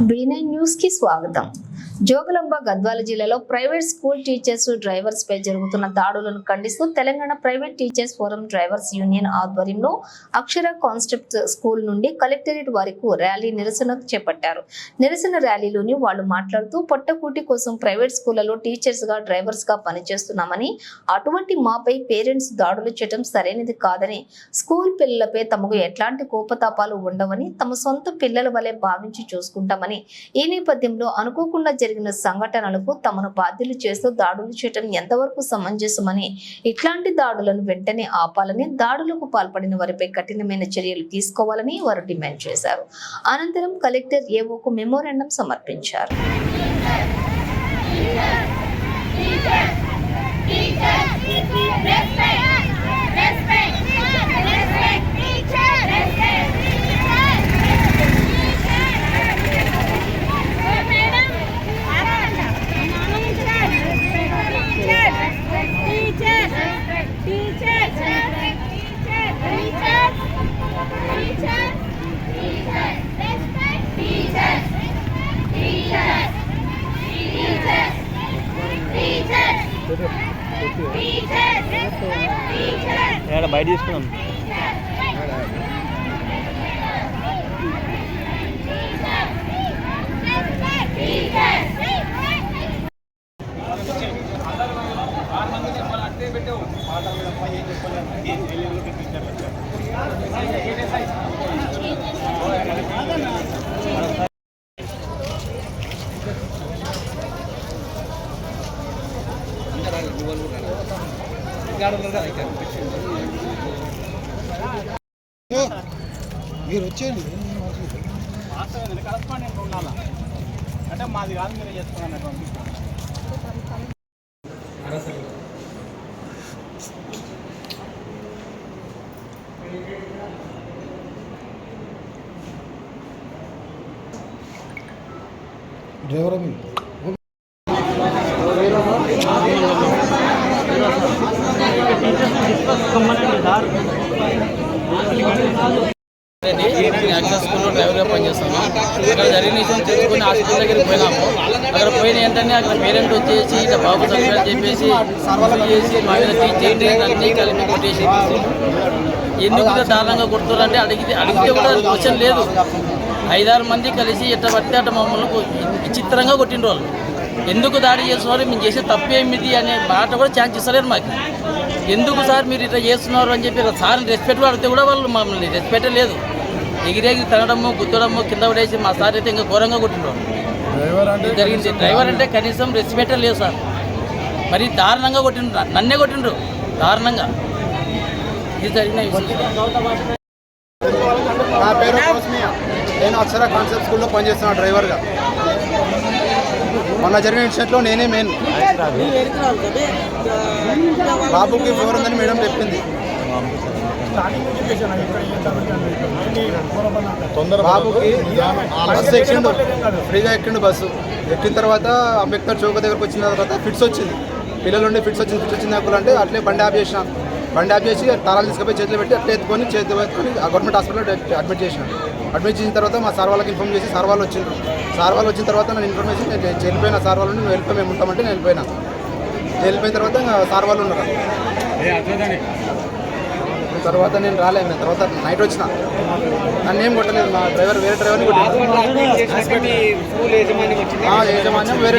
బీనై న్యూస్కి స్వాగతం. జోగులంబ గద్వాల జిల్లాలో ప్రైవేట్ స్కూల్ టీచర్స్ డ్రైవర్స్ పై జరుగుతున్న దాడులను ఖండిస్తూ Telangana private teachers forum drivers union ఆధ్వర్యంలో అక్షర కాన్సెప్ట్ స్కూల్ నుండి కలెక్టరేట్ వరకు ర్యాలీ నిరసన చేపట్టారు. నిరసన ర్యాలీలోని వాళ్ళు మాట్లాడుతూ పొట్టకూటి కోసం ప్రైవేట్ స్కూళ్ళలో టీచర్స్గా డ్రైవర్స్గా పనిచేస్తున్నామని అటువంటి మాపై పేరెంట్స్ దాడులు చేయడం సరైనది కాదని స్కూల్ పిల్లలపై తమకు ఎట్లాంటి కోపతాపాలు ఉండవని తమ సొంత పిల్లల వలె భావించి చూసుకుంటామని ఈ నేపథ్యంలో అనుకోకుండా జరిగిన సంఘటనలకు తమను బాధ్యులు చేస్తూ దాడులు చేయడం ఎంతవరకు సమంజసమని ఇట్లాంటి దాడులను వెంటనే ఆపాలని దాడులకు పాల్పడిన వారిపై కఠినమైన చర్యలు తీసుకోవాలని వారు డిమాండ్ చేశారు. అనంతరం కలెక్టర్ ఏవోకు మెమోరాండం సమర్పించారు. ఇక్కడ బయట తీసుకున్నాం? మీరు వచ్చేయండి. ఉండాలా అంటే మాది కాదు మీరు చేసుకున్నాను డ్రైవర్ మీరు? యాక్సెస్ స్కూల్లో డ్రైవర్గా పనిచేస్తాను ఇక్కడ జరిగిన విషయం తెలుసుకుని హాస్పిటల్ దగ్గరికి పోయినాము అక్కడ పోయిన వెంటనే అక్కడ పేరెంట్ వచ్చేసి ఇట్లా బాబు చదివారు చెప్పేసి చేసి మా మీద టీ అన్నీ కలిపి కొట్టేసి ఎందుకు దారుణంగా కొడుతున్నారంటే అడిగితే అడిగితే కూడా క్వశ్చన్ లేదు ఐదారు మంది కలిసి ఎట్ట పడితే అట్ట మమ్మల్ని విచిత్రంగా కొట్టిన వాళ్ళు. ఎందుకు దాడి చేస్తున్నారు? మేము చేసే తప్పేమిది అనే మాట కూడా ఛాన్స్ ఇస్తలేరు మాకు. ఎందుకు సార్ మీరు ఇట్లా చేస్తున్నారు అని చెప్పి సార్ రెస్పెక్ట్ అడిగితే కూడా వాళ్ళు మమ్మల్ని రెస్పెక్ట్ లేదు. ఎగిరెగిరి తనడము గుద్దడము కింద పడేసి మా సార్ అయితే ఇంకా ఘోరంగా కొట్టిండ్రు డ్రైవర్ అంటే ఇది జరిగింది? డ్రైవర్ అంటే కనీసం రెస్పెక్ట్ లేదు సార్. మరి దారుణంగా కొట్టిండ్రు నన్నే కొట్టిండ్రు దారుణంగా. ఇది జరిగిన నా పేరు నేను అక్షర కాన్సెప్ట్ స్కూల్లో పనిచేస్తున్నా డ్రైవర్గా. మొన్న జరిగిన ఇన్సిడెంట్లో నేనే మెయిన్ బాబుకి ఫోర్ ఉందని మేడం చెప్పింది. బాబుకి బస్సు ఎక్కిండు. ఫ్రీగా ఎక్కిండు బస్సు. ఎక్కిన తర్వాత అంబేద్కర్ చౌక దగ్గరకు వచ్చిన తర్వాత ఫిట్స్ వచ్చింది. పిల్లలు ఉండి ఫిట్స్ వచ్చింది ఫిట్స్ వచ్చింది నాకు అంటే అట్లే బండి ఆఫ్ చేసినాను బండి ఆఫ్ చేసి తాళాలు తీసుకుపోయి చేతిలో పెట్టి అట్లే ఎత్తుకొని చేతిలో పెట్టుకొని ఆ గవర్నమెంట్ హాస్పిటల్లో అడ్మిట్ చేసిన. అడ్మిట్ చేసిన తర్వాత మా సార్ వాళ్ళకి ఇన్ఫార్మ్ చేసి సార్ వాళ్ళు వచ్చిండ్రు. సార్ వాళ్ళు వచ్చిన తర్వాత నేను ఇన్ఫర్మేషన్ నేను వెళ్ళిపోయిన సార్ వాళ్ళు నువ్వు వెళ్ళిపోయి మేము ఉంటామంటే నేను వెళ్ళిపోయినా. వెళ్ళిపోయిన తర్వాత సార్ వాళ్ళు ఉన్నారు. తర్వాత నేను రాలేను నేను తర్వాత నైట్ వచ్చిన. నన్ను ఏం కొట్టలేదు మా డ్రైవర్ వేరే డ్రైవర్ని కొట్టాను యజమాన్యం వేరే